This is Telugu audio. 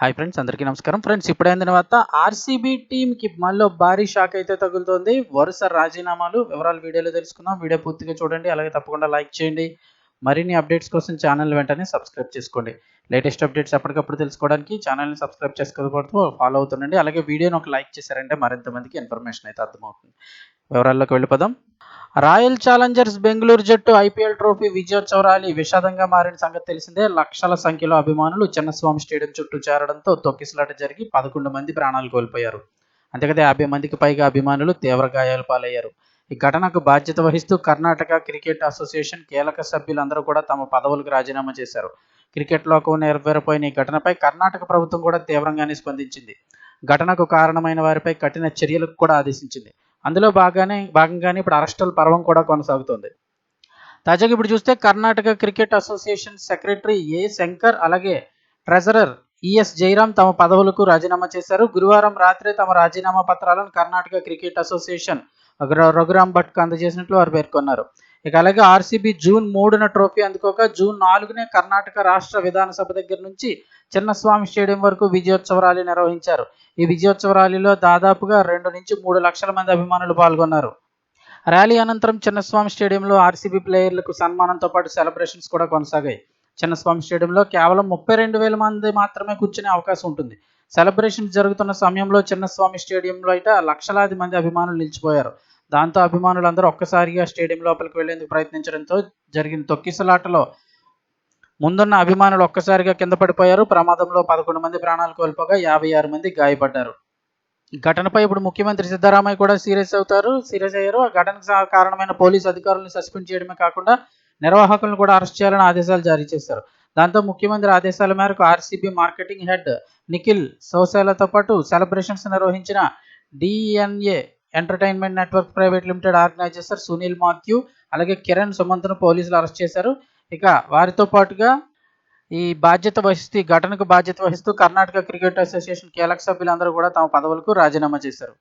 హాయ్ ఫ్రెండ్స్ అందరికీ నమస్కారం. ఫ్రెండ్స్ ఇప్పుడైన తర్వాత ఆర్సీబీ టీంకి మళ్ళీ భారీ షాక్ అయితే తగులుతోంది. వరుస రాజీనామాలు వివరాలు వీడియోలో తెలుసుకుందాం. వీడియో పూర్తిగా చూడండి అలాగే తప్పకుండా లైక్ చేయండి. మరిన్ని అప్డేట్స్ కోసం ఛానల్ వెంటనే సబ్స్క్రైబ్ చేసుకోండి. లేటెస్ట్ అప్డేట్స్ ఎప్పటికప్పుడు తెలుసుకోవడానికి ఛానల్ని సబ్స్క్రైబ్ చేసుకోకపోతే ఫాలో అవుతుండండి. అలాగే వీడియోని ఒక లైక్ చేశారంటే మరింత మందికి ఇన్ఫర్మేషన్ అయితే అర్థమవుతుంది. వివరాల్లోకి వెళ్ళిపోదాం. రాయల్ ఛాలెంజర్స్ బెంగళూరు జట్టు ఐపీఎల్ ట్రోఫీ విజయోత్సవ ర్యాలీ విషాదంగా మారిన సంగతి తెలిసిందే. లక్షల సంఖ్యలో అభిమానులు చిన్నస్వామి స్టేడియం చుట్టూ చేరడంతో తొక్కిసలాట జరిగి పదకొండు మంది ప్రాణాలు కోల్పోయారు. అంతేకదే యాభై మందికి పైగా అభిమానులు తీవ్ర గాయాలు పాలయ్యారు. ఈ ఘటనకు బాధ్యత వహిస్తూ కర్ణాటక క్రికెట్ అసోసియేషన్ కీలక సభ్యులందరూ కూడా తమ పదవులకు రాజీనామా చేశారు. క్రికెట్ లోకం నెరవేరిపోయిన ఈ ఘటనపై కర్ణాటక ప్రభుత్వం కూడా తీవ్రంగానే స్పందించింది. ఘటనకు కారణమైన వారిపై కఠిన చర్యలకు కూడా ఆదేశించింది. అందులో బాగానే భాగంగానే ఇప్పుడు అరెస్టల్ పర్వం కూడా కొనసాగుతుంది. తాజాగా ఇప్పుడు చూస్తే Karnataka cricket association secretary A Shankar అలాగే ట్రెజరర్ ఈఎస్ జైరామ్ తమ పదవులకు రాజీనామా చేశారు. గురువారం రాత్రి తమ రాజీనామా పత్రాలను కర్ణాటక క్రికెట్ అసోసియేషన్ రఘురామ్ భట్కు అందజేసినట్లు వారు పేర్కొన్నారు. ఇక అలాగే ఆర్సీబీ జూన్ మూడున ట్రోఫీ అందుకోక జూన్ నాలుగునే కర్ణాటక రాష్ట్ర విధానసభ దగ్గర నుంచి చిన్నస్వామి స్టేడియం వరకు విజయోత్సవ ర్యాలీ నిర్వహించారు. ఈ విజయోత్సవ ర్యాలీలో దాదాపుగా రెండు నుంచి మూడు లక్షల మంది అభిమానులు పాల్గొన్నారు. ర్యాలీ అనంతరం చిన్నస్వామి స్టేడియంలో ఆర్సీబీ ప్లేయర్లకు సన్మానంతో పాటు సెలబ్రేషన్స్ కూడా కొనసాగాయి. చిన్నస్వామి స్టేడియంలో కేవలం ముప్పై రెండు వేల మంది మాత్రమే కూర్చునే అవకాశం ఉంటుంది. సెలబ్రేషన్స్ జరుగుతున్న సమయంలో చిన్నస్వామి స్టేడియంలో అయితే లక్షలాది మంది అభిమానులు నిలిచిపోయారు. దాంతో అభిమానులందరూ ఒక్కసారిగా స్టేడియం లోపలికి వెళ్ళేందుకు ప్రయత్నించడంతో జరిగిన తొక్కిసలాటలో ముందున్న అభిమానులు ఒక్కసారిగా కింద పడిపోయారు. ప్రమాదంలో పదకొండు మంది ప్రాణాలు కోల్పోగా యాభై ఆరు మంది గాయపడ్డారు. ఈ ఘటనపై ఇప్పుడు ముఖ్యమంత్రి సిద్ధరామయ్య కూడా సీరియస్ అవుతారు. సీరియస్ అయ్యారు. ఆ ఘటనకు కారణమైన పోలీసు అధికారులను సస్పెండ్ చేయడమే కాకుండా నిర్వాహకులను కూడా అరెస్ట్ చేయాలని ఆదేశాలు జారీ చేశారు. దాంతో ముఖ్యమంత్రి ఆదేశాల మేరకు ఆర్సీబీ మార్కెటింగ్ హెడ్ నిఖిల్ సోసాలతో పాటు సెలబ్రేషన్స్ నిర్వహించిన DNA entertainment network private limited organizer Sunil Mathew అలాగే కిరణ్ సుమంత్ను పోలీసులు అరెస్ట్ చేశారు. ఇక వారితో పాటుగా ఈ బాధ్యత వహిస్తూ ఈ ఘటనకు బాధ్యత వహిస్తూ కర్ణాటక క్రికెట్ అసోసియేషన్ కీలక సభ్యులందరూ కూడా తమ పదవులకు రాజీనామా చేశారు.